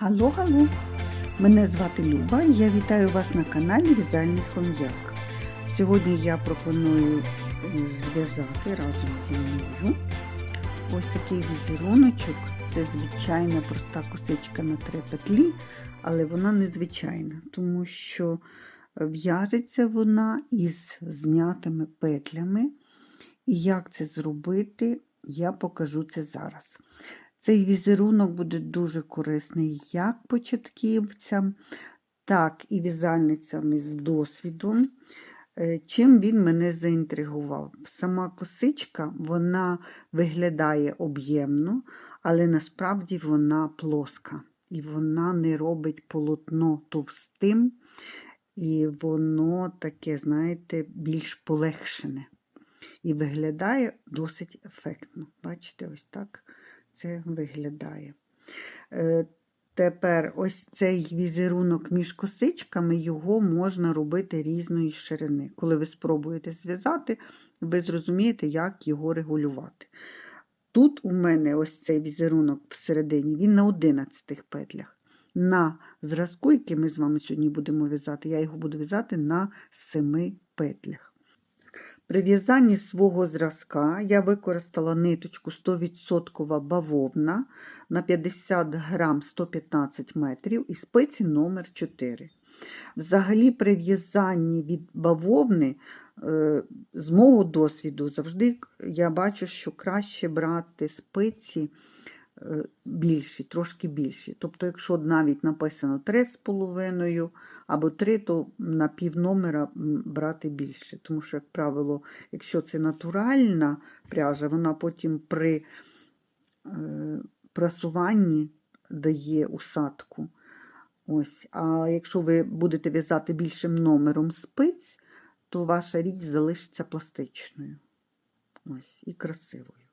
Алло, алло! Мене звати Люба і я вітаю вас на каналі В'язальний хом'як. Сьогодні я пропоную е, зв'язати разом зі мною ось такий візеруночок. Це звичайна проста косичка на три петлі, але вона незвичайна, тому що в'яжеться вона із знятими петлями. І як це зробити, я покажу це зараз. Цей візерунок буде дуже корисний як початківцям, так і в'язальницям з досвідом. Е, Чим він мене заінтригував? Сама косичка вона виглядає об'ємно, але насправді вона плоска. І вона не робить полотно товстим, і воно таке, знаєте, більш полегшене. І виглядає досить ефектно. Бачите, ось так це виглядає. Е, Тепер ось цей візерунок між косичками, його можна робити різної ширини. Коли ви спробуєте зв'язати, ви зрозумієте, як його регулювати. Тут у мене ось цей візерунок всередині, він на 11 петлях. На зразку, який ми з вами сьогодні будемо в'язати, я його буду в'язати на 7 петлях. При в'язанні свого зразка я використала ниточку 100% бавовна на 50 грам 115 метрів і спиці номер 4. Взагалі, при в'язанні від бавовни, е, з мого досвіду, завжди я бачу, що краще брати спиці більші, трошки більші. Тобто, якщо навіть написано 3,5 або 3, то на пів номера брати більше. Тому що, як правило, якщо це натуральна пряжа, вона потім при е, прасуванні дає усадку. Ось. А якщо ви будете в'язати більшим номером спиць, то ваша річ залишиться пластичною Ось, і красивою.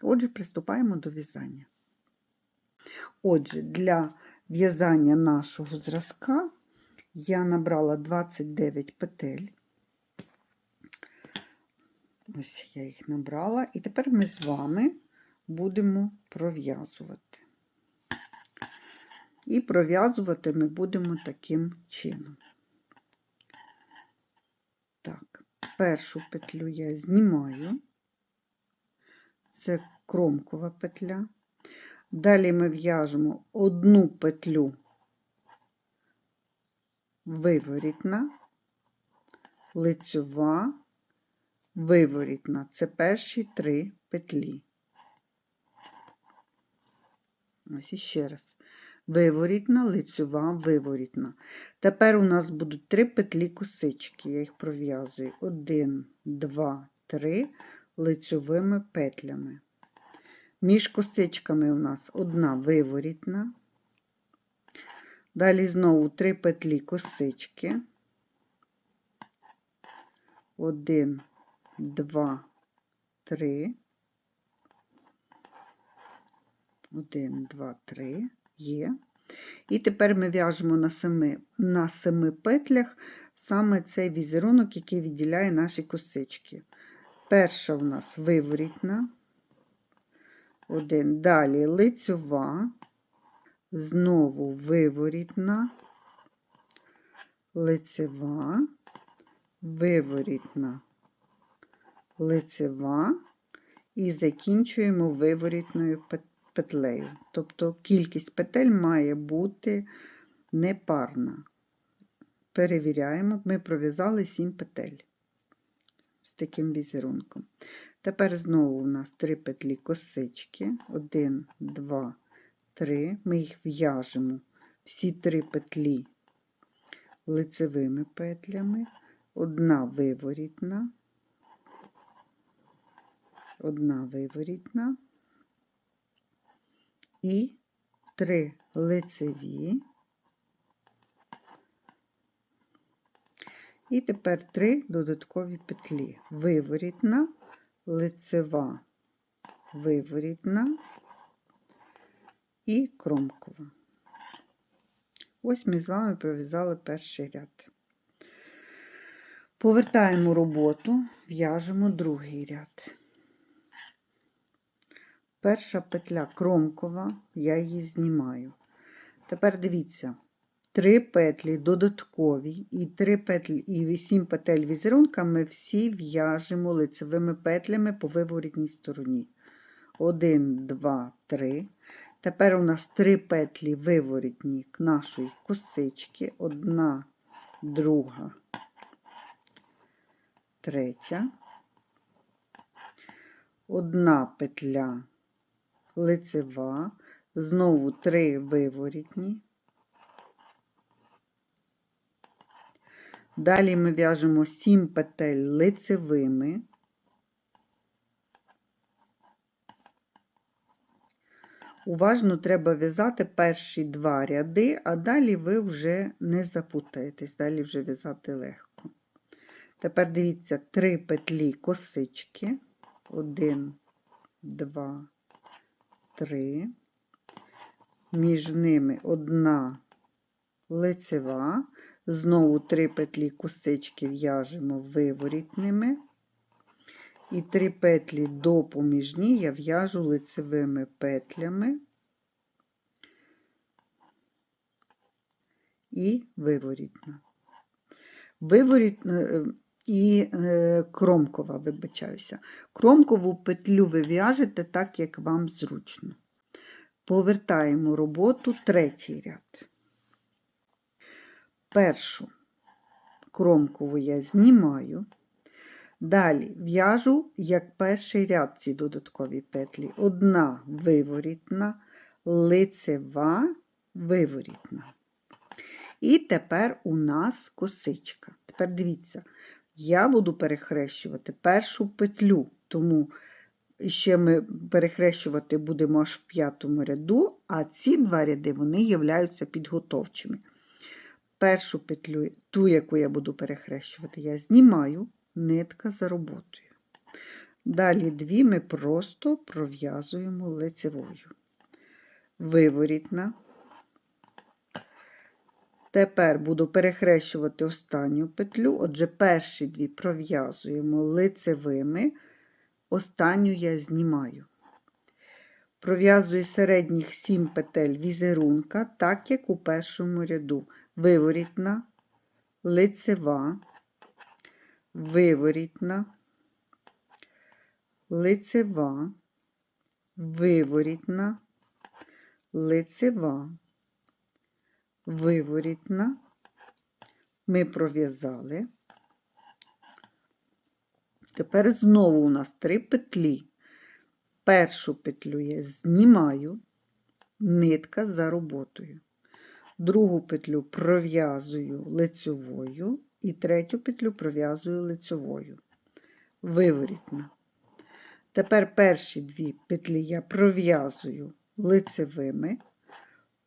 Отже, приступаємо до в'язання. Отже, для в'язання нашого зразка я набрала 29 петель. Ось я їх набрала, і тепер ми з вами будемо пров'язувати. І пров'язувати ми будемо таким чином. Так, першу петлю я знімаю, це кромкова петля. Далі ми в'яжемо одну петлю виворітна, лицьова, виворітна. Це перші три петлі. Ось іще раз. Виворітна, лицьова, виворітна. Тепер у нас будуть три петлі косички. Я їх пров'язую. Один, два, три лицьовими петлями. Між косичками у нас одна виворітна. Далі знову три петлі косички. Один, два, три. Один, два, три. Є. І тепер ми в'яжемо на семи, на семи петлях саме цей візерунок, який відділяє наші косички. Перша у нас виворітна. Один. Далі лицьова, знову виворітна, лицева, виворітна, лицева і закінчуємо виворітною петлею. Тобто кількість петель має бути непарна. Перевіряємо, ми пров'язали 7 петель з таким візерунком. Тепер знову у нас три петлі косички. Один, два, три. Ми їх в'яжемо всі три петлі лицевими петлями, одна виворітна, одна виворітна і три лицеві. І тепер три додаткові петлі. Виворітна, лицева, виворітна і кромкова. Ось ми з вами пров'язали перший ряд. Повертаємо роботу, в'яжемо другий ряд. перша петля кромкова, я її знімаю. Тепер дивіться, три петлі додаткові і три петлі і вісім петель візерунка ми всі в'яжемо лицевими петлями по виворітній стороні. Один, два, три. Тепер у нас три петлі виворітні нашої косички. Одна, друга, третя. Одна петля лицева, знову три виворітні. Далі ми в'яжемо 7 петель лицевими. Уважно треба в'язати перші два ряди, а далі ви вже не запутаєтесь, далі вже в'язати легко. Тепер дивіться, три петлі косички. Один, два, три. Між ними одна лицева. Знову три петлі косички в'яжемо виворітними. І три петлі допоміжні я в'яжу лицевими петлями і виворітна. Виворіт е, і е, кромкова, вибачаюся. Кромкову петлю ви в'яжете так, як вам зручно. Повертаємо роботу третій ряд. Першу кромкову я знімаю. Далі в'яжу, як перший ряд ці додаткові петлі. Одна виворітна, лицева, виворітна. І тепер у нас косичка. Тепер дивіться, я буду перехрещувати першу петлю, тому ще ми перехрещувати будемо аж в п'ятому ряду, а ці два ряди вони являються підготовчими. Першу петлю, ту, яку я буду перехрещувати, я знімаю нитка за роботою. Далі дві ми просто пров'язуємо лицевою. Виворітна. Тепер буду перехрещувати останню петлю, отже, перші дві пров'язуємо лицевими, останню я знімаю. Пров'язую середніх 7 петель візерунка, так як у першому ряду. Виворітна, лицева, виворітна, лицева, виворітна, лицева, виворітна. Ми пров'язали. Тепер знову у нас три петлі. Першу петлю я знімаю, нитка за роботою. Другу петлю пров'язую лицьовою і третю петлю пров'язую лицьовою. Виворітна. Тепер перші дві петлі я пров'язую лицевими.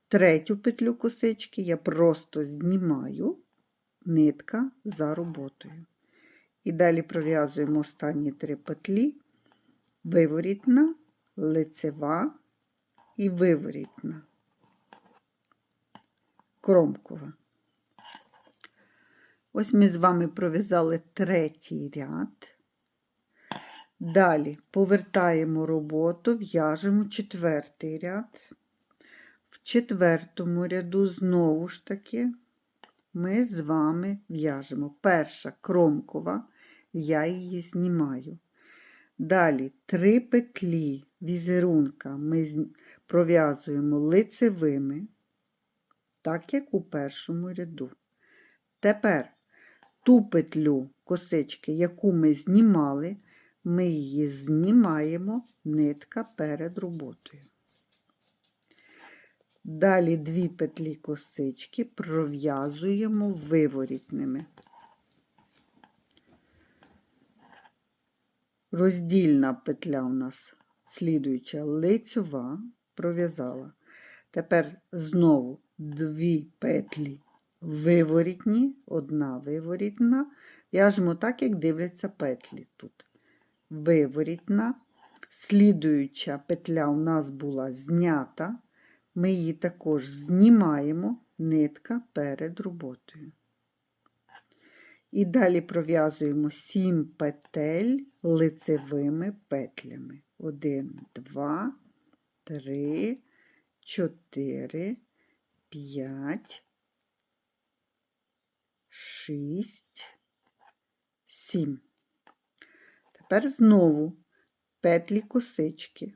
Третю петлю косички я просто знімаю нитка за роботою. І далі пров'язуємо останні три петлі, виворітна, лицева і виворітна, кромкова. Ось ми з вами пров'язали третій ряд. Далі повертаємо роботу, в'яжемо четвертий ряд. В четвертому ряду, знову ж таки, ми з вами в'яжемо. Перша кромкова, я її знімаю. Далі три петлі візерунка ми пров'язуємо лицевими, так як у першому ряду. Тепер ту петлю косички, яку ми знімали, ми її знімаємо нитка перед роботою. Далі дві петлі косички пров'язуємо виворітними. Роздільна петля у нас слідуюча лицьова, пров'язала. Тепер знову дві петлі виворітні, одна виворітна. В'яжемо так, як дивляться петлі тут. Виворітна. Слідуюча петля у нас була знята. Ми її також знімаємо нитка перед роботою. І далі пров'язуємо 7 петель лицевими петлями. 1, 2, три, чотири, п'ять, шість, сім. Тепер знову петлі косички.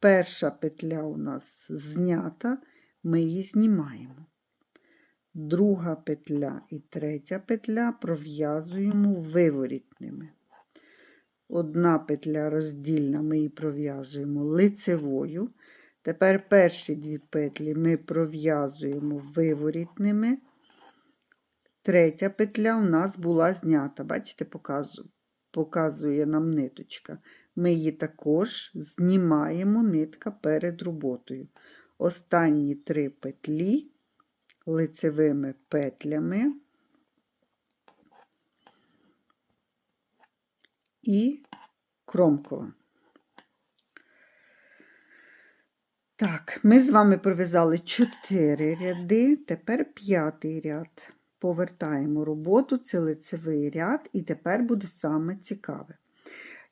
Перша петля у нас знята, ми її знімаємо. Друга петля і третя петля пров'язуємо виворітними. Одна петля роздільна, ми її пров'язуємо лицевою. Тепер перші дві петлі ми пров'язуємо виворітними. Третя петля у нас була знята. Бачите, показує нам ниточка. Ми її також знімаємо нитка перед роботою. Останні три петлі лицевими петлями і кромкова. Так, ми з вами пров'язали 4 ряди, тепер п'ятий ряд. Повертаємо роботу, це лицевий ряд, і тепер буде саме цікаве.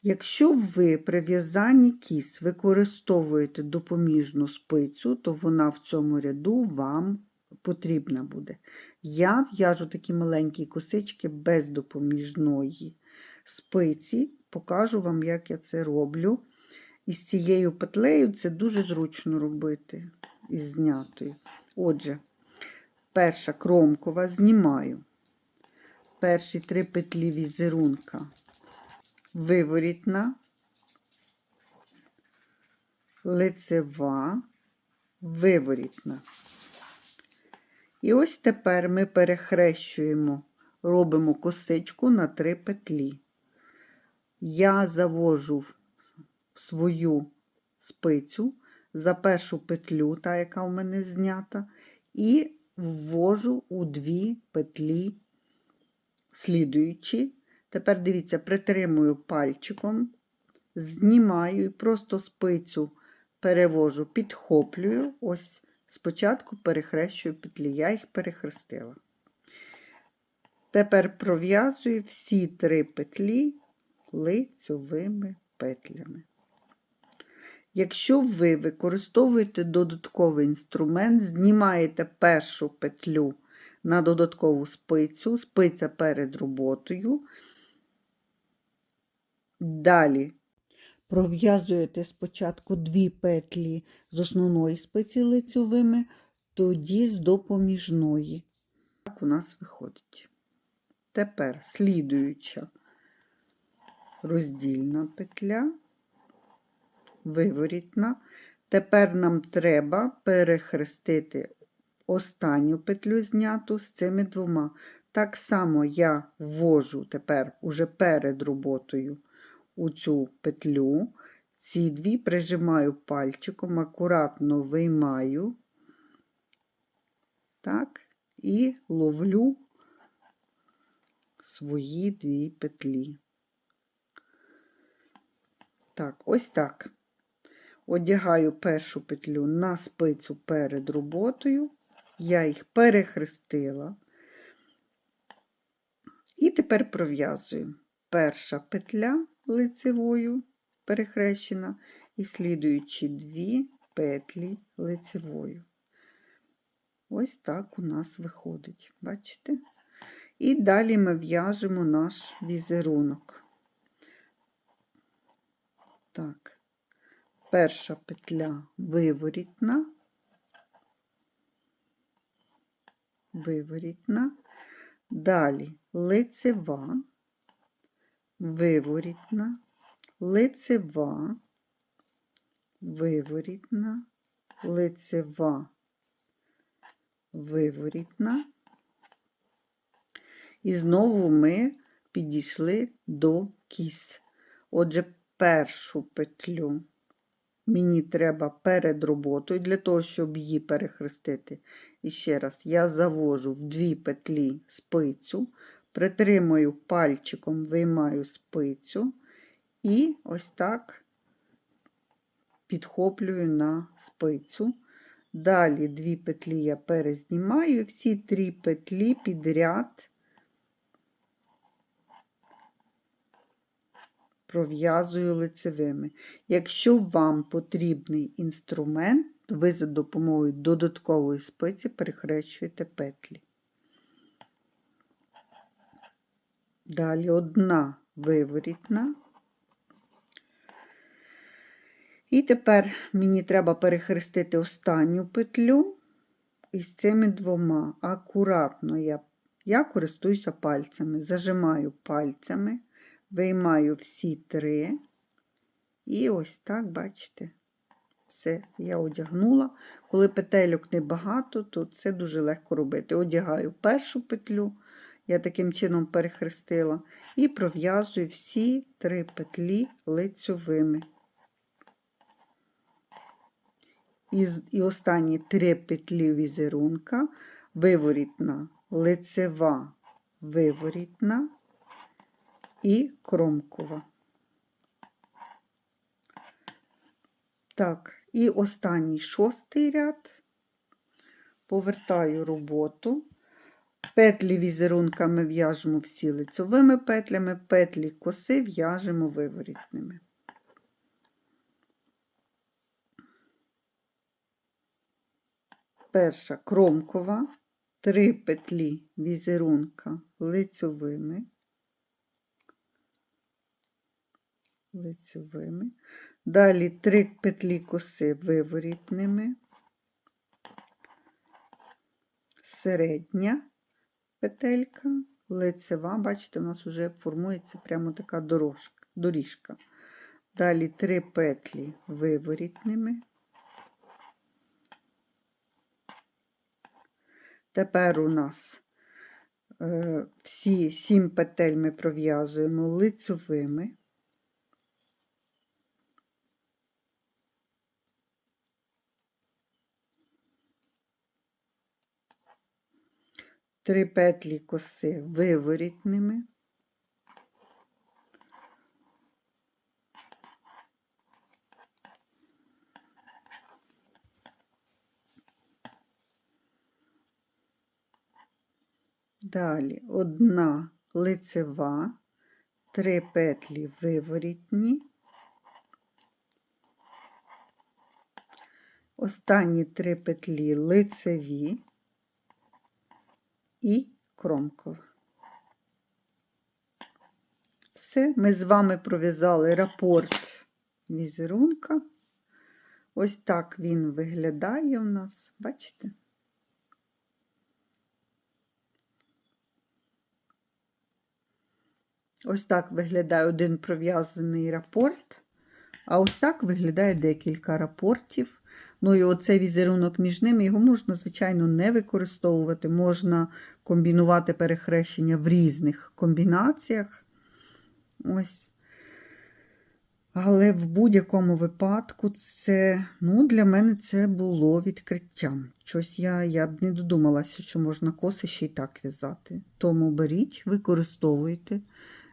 Якщо ви при в'язанні кіс використовуєте допоміжну спицю, то вона в цьому ряду вам потрібна буде. Я в'яжу такі маленькі косички без допоміжної спиці, покажу вам, як я це роблю. І з цією петлею це дуже зручно робити із знятою. Отже, перша кромкова знімаю. Перші три петлі візерунка виворітна, лицева, виворітна. І ось тепер ми перехрещуємо, робимо косичку на три петлі. Я завожу свою спицю за першу петлю, та, яка в мене знята, і ввожу у дві петлі слідуючі. Тепер дивіться, притримую пальчиком, знімаю і просто спицю перевожу, підхоплюю. Ось спочатку перехрещую петлі, я їх перехрестила. Тепер пров'язую всі три петлі лицьовими петлями. Якщо ви використовуєте додатковий інструмент, знімаєте першу петлю на додаткову спицю, спиця перед роботою. Далі пров'язуєте спочатку дві петлі з основної спиці лицьовими, тоді з допоміжної. Так у нас виходить. Тепер слідуюча роздільна петля, виворітна. Тепер нам треба перехрестити останню петлю зняту з цими двома. Так само я ввожу тепер уже перед роботою у цю петлю. Ці дві прижимаю пальчиком, акуратно виймаю, так, і ловлю свої дві петлі. Так, ось так. Одягаю першу петлю на спицю перед роботою, я їх перехрестила. І тепер пров'язую перша петля лицевою перехрещена, і слідуючі дві петлі лицевою. Ось так у нас виходить, бачите? І далі ми в'яжемо наш візерунок. Так, перша петля виворітна, виворітна, далі лицева, виворітна, лицева, виворітна, лицева, виворітна. І знову ми підійшли до кіс. Отже, першу петлю мені треба перед роботою, для того, щоб її перехрестити. І ще раз, я завожу в дві петлі спицю, притримую пальчиком, виймаю спицю і ось так підхоплюю на спицю. Далі дві петлі я перезнімаю, всі три петлі підряд пров'язую лицевими. Якщо вам потрібний інструмент, ви за допомогою додаткової спиці перехрещуєте петлі. Далі одна виворітна. І тепер мені треба перехрестити останню петлю із цими двома. Акуратно я, я користуюся пальцями, зажимаю пальцями, виймаю всі три. І ось так, бачите, все, я одягнула. Коли петельок небагато, то це дуже легко робити. Одягаю першу петлю, я таким чином перехрестила, і пров'язую всі три петлі лицьовими. І, і останні три петлі візерунка, виворітна, лицева, виворітна і кромкова. Так, і останній шостий ряд, повертаю роботу. Петлі візерунками в'яжемо всі лицевими петлями, петлі коси в'яжемо виворітними. Перша кромкова, три петлі візерунка лицьовими, лицьовими. Далі три петлі коси виворітними, середня петелька, лицева, бачите, у нас вже формується прямо така дорожка, доріжка. Далі три петлі виворітними. Тепер у нас е, всі сім петель ми пров'язуємо лицевими. Три петлі коси виворітними. Далі одна лицева, три петлі виворітні, останні три петлі лицеві і кромкова. Все, ми з вами пров'язали рапорт візерунка. Ось так він виглядає у нас, бачите? Ось так виглядає один пров'язаний рапорт, а ось так виглядає декілька рапортів. Ну і оцей візерунок між ними, його можна, звичайно, не використовувати. Можна комбінувати перехрещення в різних комбінаціях. Ось. Але в будь-якому випадку це, ну, для мене це було відкриттям. Щось я я б не додумалася, що можна коси ще й так в'язати. Тому беріть, використовуйте,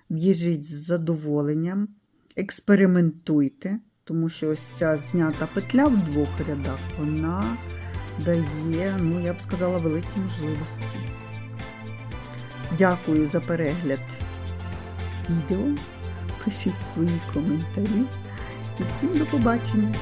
в'їжджіть з задоволенням, експериментуйте, тому що ось ця знята петля в двох рядах, вона дає, ну, я б сказала, великі можливості. Дякую за перегляд відео пишіть свої коментарі. І всім до побачення!